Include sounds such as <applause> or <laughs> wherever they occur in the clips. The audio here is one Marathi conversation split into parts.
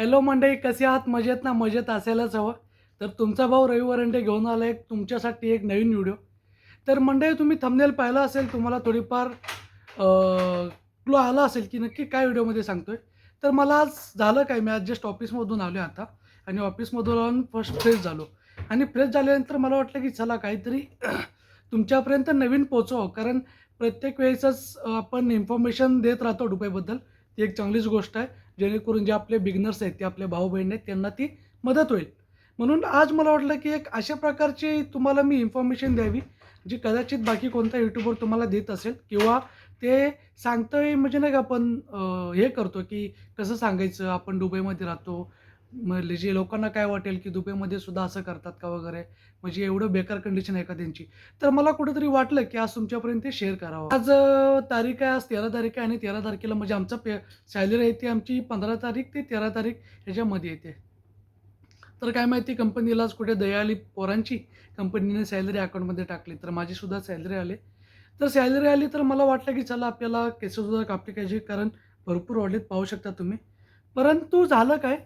हॅलो मंडळी कसे आहात? मजेत ना? मजेत असायलाच हवं. तर तुमचा भाऊ रवी वरंडे घेऊन आला एक तुमच्यासाठी एक नवीन व्हिडिओ तर मंडळी तुम्ही थंबनेल पाहिला असेल तुम्हाला थोडीफार क्लो आला असेल की नक्की काय व्हिडिओमध्ये सांगतोय. तर मला आज झालं काय? मी आज जस्ट ऑफिसमधून आलो आता. आणि ऑफिसमधून आऊन फर्स्ट फ्रेश झालो. आणि फ्रेश झाल्यानंतर मला वाटलं की चला काहीतरी <clears throat> तुमच्यापर्यंत नवीन पोचव कारण प्रत्येक वेळेसच आपण इन्फॉर्मेशन देत राहतो डुबईबद्दल ती एक चांगलीच गोष्ट आहे. जेणेकरून जे आपले बिगनर्स आहेत ते आपले भाऊ बहीण आहेत त्यांना ती मदत होईल. म्हणून आज मला वाटलं की एक अशा प्रकारची तुम्हाला मी इन्फॉर्मेशन द्यावी जी कदाचित बाकी कोणता यूट्यूबवर तुम्हाला देत असेल किंवा ते सांगतोय म्हणजे नाही का आपण हे करतो की कसं सांगायचं आपण दुबईमध्ये राहतो म्हणजे जे लोकांना काय वाटेल की दुबईमध्ये सुद्धा असं करतात का वगैरे म्हणजे एवढं बेकार कंडिशन आहे का त्यांची? तर मला कुठेतरी वाटलं की आज तुमच्यापर्यंत ते शेअर करावं. आज तारीख आहे आज तेरा तारीख आहे आणि तेरा तारखेला म्हणजे आमचा पे सॅलरी आहे ती आमची पंधरा तारीख ते तेरा तारीख ह्याच्यामध्ये येते. तर काय माहिती कंपनीलाच कुठे दया आली पोरांची कंपनीने सॅलरी अकाउंटमध्ये टाकली तर माझी सुद्धा सॅलरी आली. तर सॅलरी आली तर मला वाटलं की चला आपल्याला केससुद्धा कापले पाहिजे कारण भरपूर वाढलेत पाहू शकता तुम्ही. परंतु झालं काय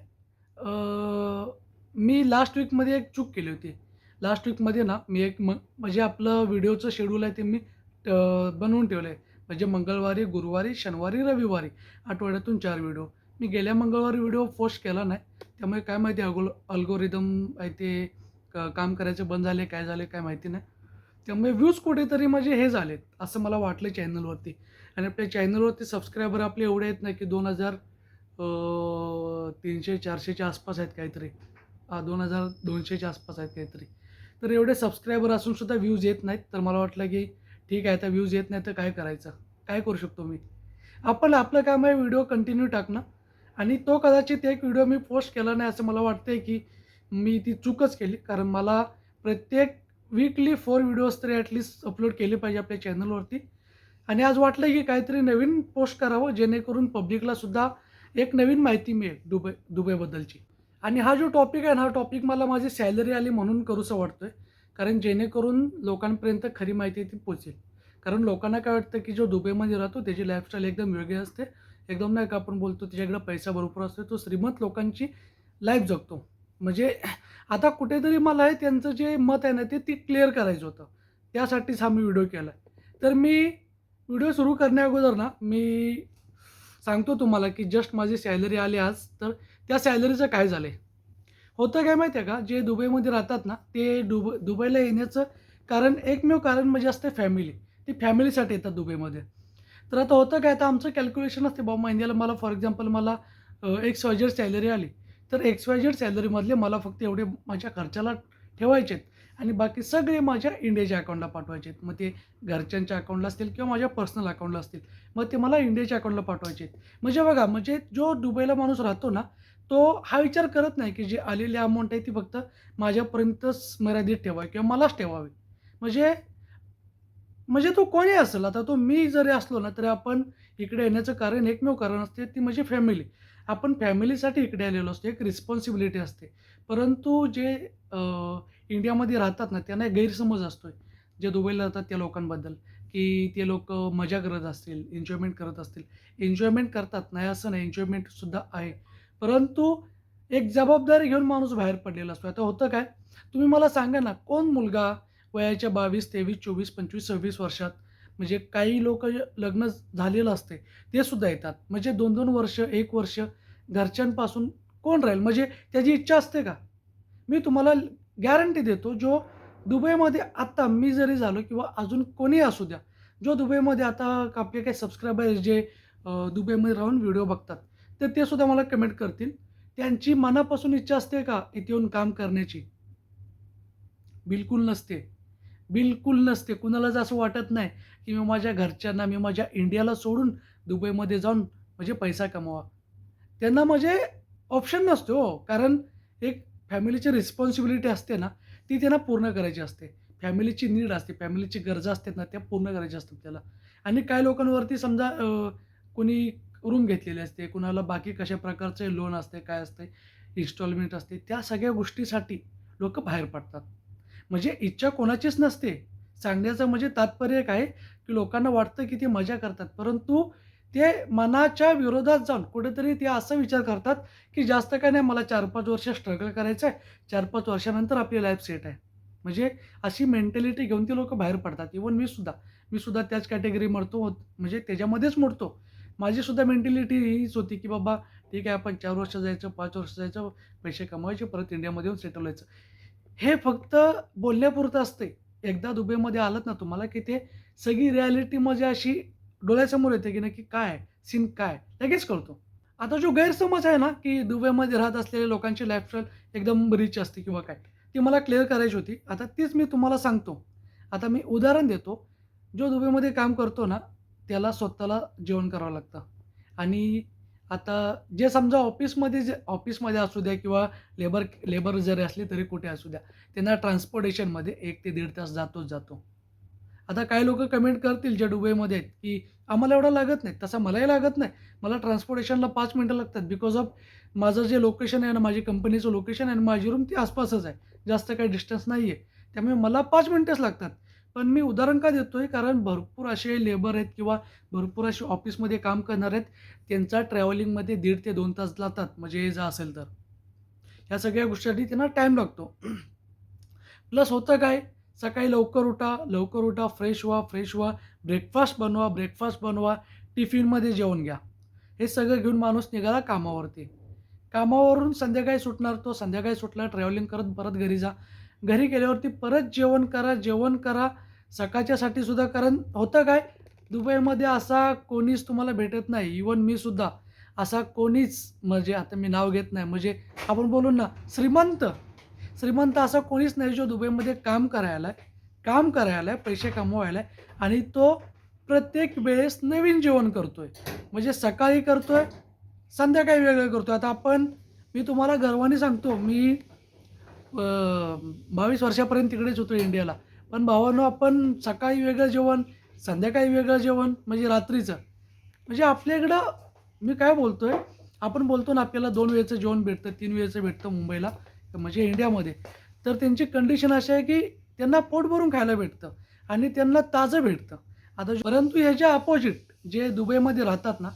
मी लास्ट वीकमध्ये एक चूक केली होती. लास्ट वीकमध्ये ना मी एक म म्हणजे आपलं व्हिडिओचं शेड्यूल आहे ते मी बनवून ठेवलं आहे म्हणजे मंगळवारी गुरुवारी शनिवारी रविवारी आठवड्यातून चार व्हिडिओ मी गेल्या मंगळवारी व्हिडिओ पोस्ट केला नाही. त्यामुळे काय माहिती अगोल अल्गोरिदम आहे ते काम करायचं बंद झाले काय झाले काय माहिती नाही. त्यामुळे व्ह्यूज कुठेतरी म्हणजे हे झालेत असं मला वाटलं चॅनलवरती आणि आपल्या चॅनलवरती सबस्क्रायबर आपले एवढे आहेत ना की दोन हजार तीनशे चारशेच्या आसपास आहेत काहीतरी. दोन हजार दोनशेच्या आसपास आहेत काहीतरी. तर एवढे सबस्क्रायबर असून सुद्धा व्ह्यूज येत नाहीत. तर मला वाटलं की ठीक आहे तर व्ह्यूज येत नाही तर काय करायचं? काय करू शकतो मी? आपण आपलं काम आहे व्हिडिओ कंटिन्यू टाकणं. आणि तो कदाचित एक व्हिडिओ मी पोस्ट केला नाही असं मला वाटतंय की मी ती चूकच केली. कारण मला प्रत्येक वीकली फोर व्हिडिओज तरी ॲटलिस्ट अपलोड केले पाहिजे आपल्या चॅनलवरती आणि आज वाटलं की काहीतरी नवीन पोस्ट करावं जेणेकरून पब्लिकला सुद्धा एक नवीन माहिती मिळेल दुबई दुबईबद्दलची. आणि हा जो टॉपिक आहे ना हा टॉपिक मला माझी सॅलरी आली म्हणून करूसं वाटतोय. कारण जेणेकरून लोकांपर्यंत खरी माहिती ती पोचेल. कारण लोकांना काय वाटतं की जो दुबईमध्ये राहतो त्याची लाईफस्टाईल एकदम वेगळी असते. एकदम नाही का आपण बोलतो त्याच्याकडे पैसा भरपूर असतो. तो श्रीमंत लोकांची लाईफ जगतो. म्हणजे आता कुठेतरी मला हे त्यांचं जे मत आहे ना ते ती क्लिअर करायचं होतं. त्यासाठीच हा मी व्हिडिओ केला तर मी व्हिडिओ सुरू करण्या अगोदर ना मी सांगतो तुम्हाला की जस्ट माझी सॅलरी आली आज तर त्या सॅलरीचं काय झालं आहे होतं काय माहिती आहे का? जे दुबईमध्ये राहतात ना ते दुब दुबईला येण्याचं कारण एकमेव कारण म्हणजे असते फॅमिली ती फॅमिलीसाठी येतात दुबईमध्ये. तर आता होतं काय? आता आमचं कॅल्क्युलेशन असते बाबा महिन्याला मला फॉर एक्झाम्पल मला एक्स वायजेड सॅलरी आली. तर एक्स वायजेड सॅलरीमधले मला फक्त एवढे माझ्या खर्चाला ठेवायचे आणि बाकी सगळे माझ्या इंडियाच्या अकाउंटला पाठवायचे आहेत मग ते घरच्यांच्या अकाउंटला असतील किंवा माझ्या पर्सनल अकाउंटला असतील. मग ते मला इंडियाच्या अकाउंटला पाठवायचे आहेत म्हणजे बघा म्हणजे जो दुबईला माणूस राहतो ना तो हा विचार करत नाही की जी आलेली अमाऊंट आहे ती फक्त माझ्यापर्यंतच मर्यादित ठेवावी किंवा मलाच ठेवावी. म्हणजे म्हणजे तो कोणी असेल आता तो मी जरी असलो ना तरी आपण इकडे येण्याचं कारण एकमेव कारण असते ती म्हणजे फॅमिली आपण फॅमिलीसाठी इकडे आलेलो असतो. एक रिस्पॉन्सिबिलिटी असते. परंतु जे इंडियामध्ये राहतात ना त्यांना एक गैरसमज असतो आहे जे दुबईला राहतात त्या लोकांबद्दल की ते लोक मजा करत असतील एन्जॉयमेंट करत असतील. एन्जॉयमेंट करतात नाही असं नाही एन्जॉयमेंटसुद्धा आहे. परंतु एक जबाबदारी घेऊन माणूस बाहेर पडलेला असतो. आता होतं काय? तुम्ही मला सांगा ना कोण मुलगा वयाच्या बावीस तेवीस चोवीस पंचवीस सव्वीस वर्षात म्हणजे काही लोक लग्न झालेलं असते ते सुद्धा येतात. म्हणजे दोन दोन वर्ष एक वर्ष घरच्यांपासून कोण राहील? म्हणजे त्याची इच्छा असते का? मी तुम्हाला गॅरंटी देतो जो दुबईमध्ये आत्ता मी जरी झालो किंवा अजून कोणी असू द्या जो दुबईमध्ये आता आपले काही सबस्क्रायबर्स जे दुबईमध्ये राहून व्हिडिओ बघतात तर ते सुद्धा मला कमेंट करतील. त्यांची मनापासून इच्छा असते का इथे येऊन काम करण्याची? बिलकुल नसते. बिलकुल नसते. कुणालाच असं वाटत नाही की मी माझ्या घरच्यांना मी माझ्या इंडियाला सोडून दुबईमध्ये जाऊन म्हणजे पैसा कमवा त्यांना म्हणजे ऑप्शन नसतो हो. कारण एक फॅमिलीची रिस्पॉन्सिबिलिटी असते ना ती त्यांना पूर्ण करायची असते. फॅमिलीची नीड असते फॅमिलीची गरजा असतात ना त्या पूर्ण करायच्या असतात त्याला. आणि काही लोकांवरती समजा कुणी कोणी रूम घेतलेली असते कुणाला बाकी कशा प्रकारचे लोन असते काय असते इन्स्टॉलमेंट असते त्या सगळ्या गोष्टीसाठी लोक बाहेर पडतात. म्हणजे इच्छा कोणाचीच नसते. सांगण्याचं म्हणजे तात्पर्य काय की लोकांना वाटतं की ते मजा करतात. परंतु ते मनाच्या विरोधात जाऊन कुठेतरी ते असा विचार करतात की जास्त काय नाही मला चार पाच वर्ष स्ट्रगल करायचं आहे चार पाच वर्षानंतर आपली लाईफ सेट आहे. म्हणजे अशी मेंटॅलिटी घेऊन ती लोक बाहेर पडतात. इवन मी सुद्धा. मी सुद्धा त्याच कॅटेगरी मरतो. म्हणजे त्याच्यामध्येच मोडतो माझी सुद्धा मेंटॅलिटी हीच होती की बाबा ठीक आहे आपण चार वर्ष जायचं पाच वर्ष जायचं पैसे कमवायचे परत इंडियामध्ये येऊन सेटल व्हायचं. हे फक्त बोलण्यापुरतं असते एकदा दुबईमध्ये आलात ना तुम्हाला की ते सगळी रियालिटीमध्ये म्हणजे अशी डोळ्यासमोर येते की नक्की काय सीन काय लगेच कळतो. आता जो गैरसमज आहे ना की दुबईमध्ये राहत असलेल्या लोकांची लाईफस्टाईल एकदम रिच असते किंवा काय ती मला क्लिअर करायची होती. आता तीच मी तुम्हाला सांगतो. आता मी उदाहरण देतो. जो दुबईमध्ये काम करतो ना त्याला स्वतःला जेवण करावं लागतं. आणि आता जे समजा ऑफिसमध्ये जे ऑफिसमध्ये असू द्या किंवा लेबर लेबर जरी असले तरी कुठे असू द्या त्यांना ट्रान्सपोर्टेशनमध्ये एक ते दीड तास जातोच जातो. आता काही लोक कमेंट करतील जे दुबईमध्ये आहेत की आम्हाला एवढं लागत नाही. तसं मलाही लागत नाही. मला ट्रान्सपोर्टेशनला पाच मिनटं लागतात. बिकॉज ऑफ माझं जे लोकेशन आहे ना माझी कंपनीचं लोकेशन आहे ना माझी रूम ती आसपासच आहे. जास्त काही डिस्टन्स नाही आहे त्यामुळे मला पाच मिनटंच लागतात. पण मी उदाहरण का देतो आहे कारण भरपूर असे लेबर आहेत किंवा भरपूर असे ऑफिसमध्ये काम करणार आहेत त्यांचा ट्रॅव्हलिंगमध्ये दीड ते दोन तास जातात. म्हणजे हे जा असेल तर. ह्या सगळ्या गोष्टीसाठी त्यांना टाईम लागतो. <clears throat> प्लस होतं काय? सकाळी लवकर उठा लवकर उठा फ्रेश व्हा फ्रेश व्हा ब्रेकफास्ट बनवा ब्रेकफास्ट बनवा टिफिनमध्ये जेवण घ्या. हे सगळं घेऊन माणूस निघाला कामावरती. कामावरून संध्याकाळी सुटणार तो संध्याकाळी सुटला ट्रॅव्हलिंग करत परत घरी जा. घरी गेल्यावरती परत जेवण करा जेवण करा. सकाळच्यासाठी सुद्धा कारण होतं काय? दुबईमध्ये असा कोणीच तुम्हाला भेटत नाही. इवन मी सुद्धा. असा कोणीच म्हणजे आता मी नाव घेत नाही. म्हणजे आपण बोलून ना श्रीमंत. श्रीमंत असा कोणीच नाही जो दुबईमध्ये काम करायला आहे काम करायला आहे पैसे कमवायला आहे आणि तो प्रत्येक वेळेस नवीन जेवण करतो आहे म्हणजे सकाळी करतो आहे संध्याकाळी वेगळं करतो आहे आता आपण मी तुम्हाला गर्वाने सांगतो मी बावीस वर्षापर्यंत तिकडेच होतो इंडियाला. पण भावानो आपण सकाळी वेगळं जेवण संध्याकाळी वेगळं जेवण म्हणजे रात्रीचं. म्हणजे आपल्याकडं मी काय बोलतो आहे आपण बोलतो ना आपल्याला दोन वेळचं जेवण भेटतं तीन वेळचं भेटतं मुंबईला. म्हणजे इंडियामध्ये. तर त्यांची कंडिशन अशी आहे की त्यांना पोट भरून खायला भेटतं आणि त्यांना ताजं भेटतं. आता परंतु ह्याच्या अपोजिट जे दुबईमध्ये राहतात ना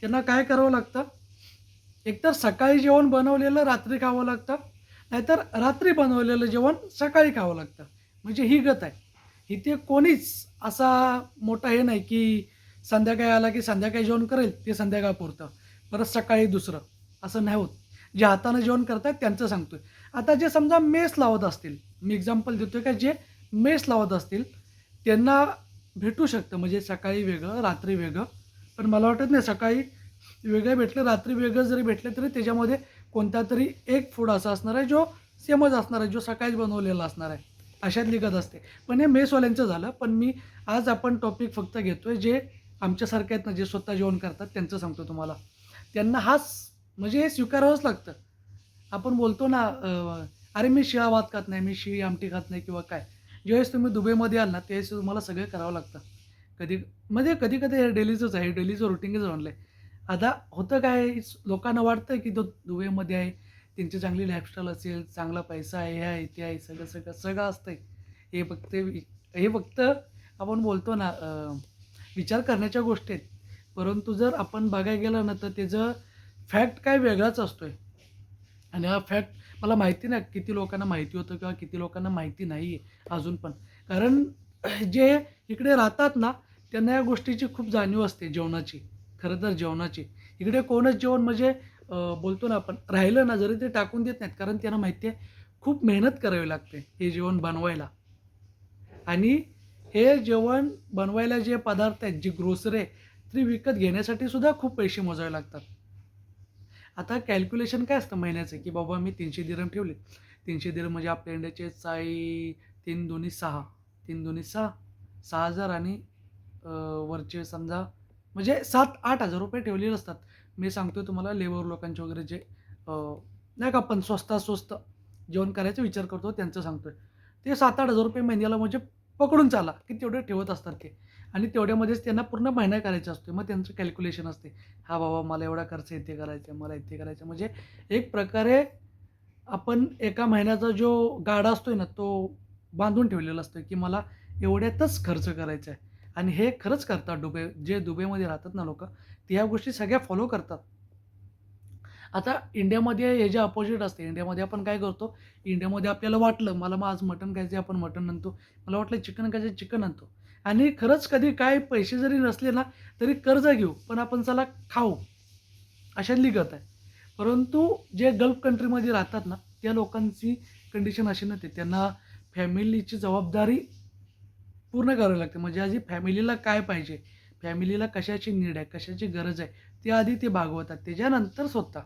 त्यांना काय करावं लागतं? एकतर सकाळी जेवण बनवलेलं रात्री खावं लागतं नाहीतर रात्री बनवलेलं जेवण सकाळी खावं लागतं. म्हणजे ही गत आहे. इथे कोणीच असा मोठा हे नाही की संध्याकाळी आला की संध्याकाळी जेवण करेल ते संध्याकाळ पुरतं परत सकाळी दुसरं. असं नाही होत. जे हातानं जेवण करतात त्यांचं सांगतोय. आता जे समजा मेस लावत असतील मी एक्झाम्पल देतोय का जे मेस लावत असतील त्यांना भेटू शकतं. म्हणजे सकाळी वेगळं रात्री वेगळं. पण मला वाटत नाही सकाळी वेगळं भेटलं रात्री वेगळं जरी भेटलं तरी त्याच्यामध्ये कोणता तरी एक फूड असा असणार आहे जो सेमच असणार आहे जो सकाळीच बनवलेला असणार आहे. अशात लिखत असते. पण हे मेसवाल्यांचं झालं. पण मी आज आपण टॉपिक फक्त घेतोय जे आमच्यासारखे आहेत ना जे स्वतः जेवण करतात त्यांचं सांगतो तुम्हाला. त्यांना हाच म्हणजे हे स्वीकारावंच लागतं. आपण बोलतो ना अरे मी शिळा भात खात नाही मी शिळी आमटी खात नाही किंवा काय. ज्यावेळेस तुम्ही दुबईमध्ये आल ना त्यावेळेस तुम्हाला सगळं करावं लागतं. कधी म्हणजे कधी कधी हे डेलीचंच आहे डेलीचं रुटीनच बनलं आहे आता होतं काय लोकांना वाटतं की तो दुबईमध्ये आहे त्यांची चांगली लाईफस्टाईल असेल चांगला पैसा आहे हे आहे ते आहे सगळं सगळं सगळं असतंय. हे फक्त हे फक्त आपण बोलतो ना विचार करण्याच्या गोष्टी आहेत. परंतु जर आपण बघायला गेलं ना तर त्याचं फॅक्ट काय वेगळाच असतो आहे आणि हा फॅक्ट मला माहिती नाही किती लोकांना माहिती होतं किंवा किती लोकांना माहिती नाही आहे अजून पण. कारण जे इकडे राहतात ना त्यांना या गोष्टीची खूप जाणीव असते जेवणाची. खरं तर जेवणाची. इकडे कोणच जेवण म्हणजे बोलतो ना आपण राहिलं ना जरी ते टाकून देत नाहीत कारण त्यांना माहिती आहे खूप मेहनत करावी लागते हे जेवण बनवायला. आणि हे जेवण बनवायला जे पदार्थ आहेत जी ग्रोसरी आहे ती विकत घेण्यासाठी सुद्धा खूप पैसे मोजावे लागतात. आता कॅल्क्युलेशन काय असतं महिन्याचं? की बाबा मी तीनशे दिरम ठेवले. तीनशे दिरम म्हणजे आपल्या इंडियाचे चाळी तीन दोन्ही सहा. तीन दोन्ही सहा सहा हजार आणि वरचे समजा म्हणजे सात आठ हजार रुपये ठेवलेले असतात. मी सांगतो तुम्हाला लेबर लोकांचे वगैरे जे नाही का आपण स्वस्तात स्वस्त जेवण करायचा विचार करतो त्यांचं सांगतोय. ते सात आठ हजार रुपये महिन्याला म्हणजे पकडून चाला की तेवढे ठेवत असतात ते. आणि तेवढ्यामध्येच त्यांना पूर्ण महिना करायचा असतो मग त्यांचं कॅल्क्युलेशन असते. हा बाबा मला एवढा खर्च इथे करायचा आहे मला इथे करायचं. आहे. म्हणजे एक प्रकारे आपण एका महिन्याचा जो गाडा असतोय ना तो बांधून ठेवलेला असतो की मला एवढ्यातच खर्च करायचा आहे. आणि हे खरंच करतात दुबई जे दुबईमध्ये राहतात ना लोक ते या गोष्टी सगळ्या फॉलो करतात. आता इंडियामध्ये हे जे अपोजिट असते इंडियामध्ये आपण काय करतो? इंडियामध्ये आपल्याला वाटलं मला मग आज मटण खायचं आपण मटण आणतो. मला वाटलं चिकन खायचं चिकन आणतो. आणि खरंच कधी काय पैसे जरी नसले ना तरी कर्ज घेऊ पण आपण चला खाऊ. अशातली गत आहे. परंतु जे गल्फ कंट्रीमध्ये राहतात ना त्या लोकांची कंडिशन अशी नसते त्यांना फॅमिलीची जबाबदारी पूर्ण करावी लागते. म्हणजे आधी फॅमिलीला काय पाहिजे? फॅमिलीला कशाची नीड आहे? कशाची गरज आहे? ते आधी ते भागवतात. त्याच्यानंतर स्वतः.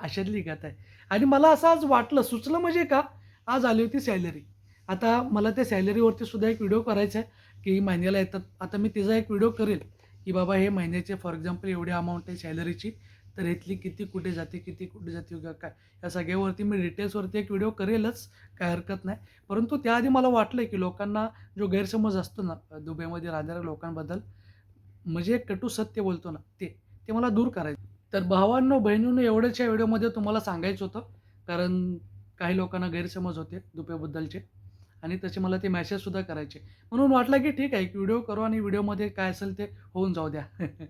अशातली गत आहे. आणि मला असं आज वाटलं सुचलं म्हणजे का? आज आली होती सॅलरी. आता मला त्या सॅलरीवरती सुद्धा एक व्हिडिओ करायचा आहे की महिन्याला येतात. आता मी तिचा एक व्हिडिओ करेल की बाबा हे महिन्याचे फॉर एक्झाम्पल एवढी अमाऊंट आहे सॅलरीची तर इथली किती कुठे जाते किती कुठे जाते किंवा काय? या सगळ्यावरती मी डिटेल्सवरती एक व्हिडिओ करेलच काय हरकत नाही. परंतु त्याआधी मला वाटलं की लोकांना जो गैरसमज असतो ना दुबईमध्ये राहणाऱ्या लोकांबद्दल म्हणजे एक कटू सत्य बोलतो ना ते ते मला दूर करायचं. तर भावांनो बहिणींनो एवढ्याच्या व्हिडिओमध्ये तुम्हाला सांगायचं होतं. कारण काही लोकांना गैरसमज होते दुप्याबद्दलचे. आणि त्याचे मला ते मॅसेजसुद्धा करायचे. म्हणून वाटलं की ठीक आहे एक व्हिडिओ करू आणि व्हिडिओमध्ये काय असेल ते होऊन जाऊ द्या. <laughs>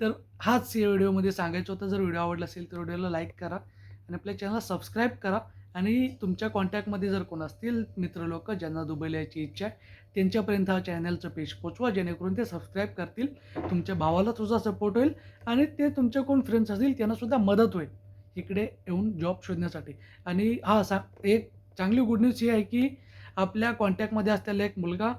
तर हाच या व्हिडिओमध्ये सांगायचं होतं. जर व्हिडिओ आवडला असेल तर व्हिडिओला लाईक करा. आणि आपल्या चॅनलला सबस्क्राईब करा. आणि तुमच्या कॉन्टॅक्टमध्ये जर कोण असतील मित्र लोक ज्यांना दुबईला यायची इच्छा आहे त्यांच्यापर्यंत हा चॅनलचं पेज पोचवा जेणेकरून ते सबस्क्राईब करतील तुमच्या भावाला तुझा सपोर्ट होईल आणि ते तुमच्या कोण फ्रेंड्स असतील त्यांनासुद्धा मदत होईल इकडे येऊन जॉब शोधण्यासाठी. आणि हा सा एक चांगली गुड न्यूज ही आहे की आपल्या कॉन्टॅक्टमध्ये असलेला एक मुलगा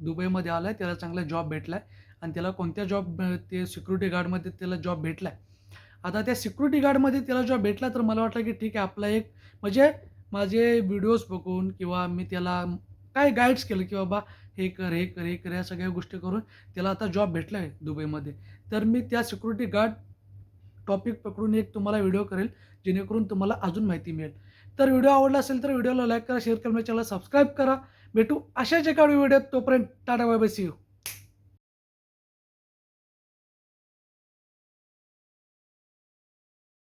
दुबईमध्ये आला आहे त्याला चांगला जॉब भेटला आहे आणि त्याला कोणत्या जॉब ते सिक्युरिटी गार्डमध्ये त्याला जॉब भेटला आहे आता त्या सिक्युरिटी गार्डमध्ये त्याला जॉब भेटला तर मला वाटलं की ठीक आहे आपला एक म्हणजे माझे व्हिडिओज बघून किंवा मी त्याला काय गाईड्स केलं की बाबा हे कर हे कर हे कर या सगळ्या गोष्टी करून त्याला आता जॉब भेटला आहे दुबईमध्ये. तर मी त्या सिक्युरिटी गार्ड टॉपिक पकडून एक तुम्हाला व्हिडिओ करेल जेणेकरून तुम्हाला अजून माहिती मिळेल. तर व्हिडिओ आवडला असेल तर व्हिडिओला लाईक करा शेअर करा चॅनल सबस्क्राईब करा. भेटू अशाच एका व्हिडिओत तोपर्यंत tata bye bye see you